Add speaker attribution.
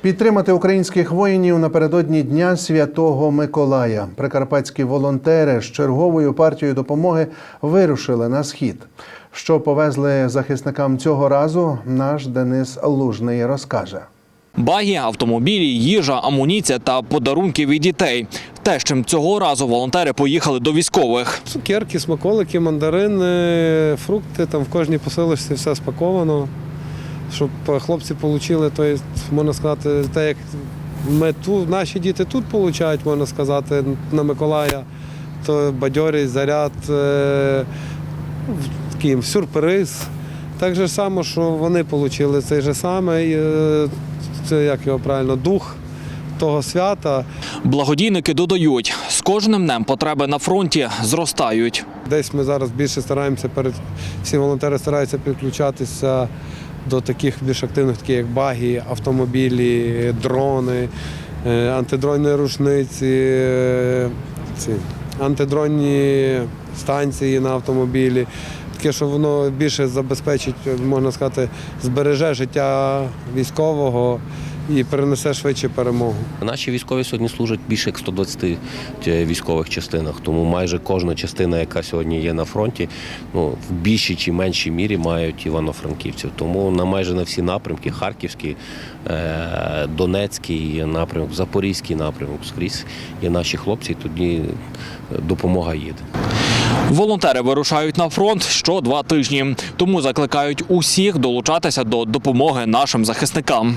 Speaker 1: Підтримати українських воїнів напередодні Дня Святого Миколая. Прикарпатські волонтери з черговою партією допомоги вирушили на схід. Що повезли захисникам цього разу, наш Денис Лужний розкаже.
Speaker 2: Баги, автомобілі, їжа, амуніція та подарунки від дітей. Те, з чим цього разу волонтери поїхали до військових.
Speaker 3: Цукерки, смаколики, мандарини, фрукти, там в кожній посилочці все спаковано, щоб хлопці отримали, то є, можна сказати, те, як ми тут, наші діти тут отримують, можна сказати, на Миколая, то бадьорість, заряд, е, такий сюрприз. Так же само, що вони отримали цей же самий, е, це як його правильно, дух того свята.
Speaker 2: Благодійники додають, з кожним днем потреби на фронті зростають.
Speaker 3: Десь ми зараз більше стараємося перед всі волонтери стараються підключатися до таких більш активних, таких як баги, автомобілі, дрони, е, антидронні рушниці, е, ці антидронні станції на автомобілі. Таке, що воно більше забезпечить, можна сказати, збереже життя військового і перенесе швидше перемогу.
Speaker 4: Наші військові сьогодні служать більше як 120 військових частинах, тому майже кожна частина, яка сьогодні є на фронті, ну в більшій чи меншій мірі мають івано-франківців. Тому на майже на всі напрямки Харківський, е, Донецький напрямок, Запорізький напрямок скрізь є наші хлопці. і Тоді допомога їде.
Speaker 2: Волонтери вирушають на фронт що два тижні, тому закликають усіх долучатися до допомоги нашим захисникам.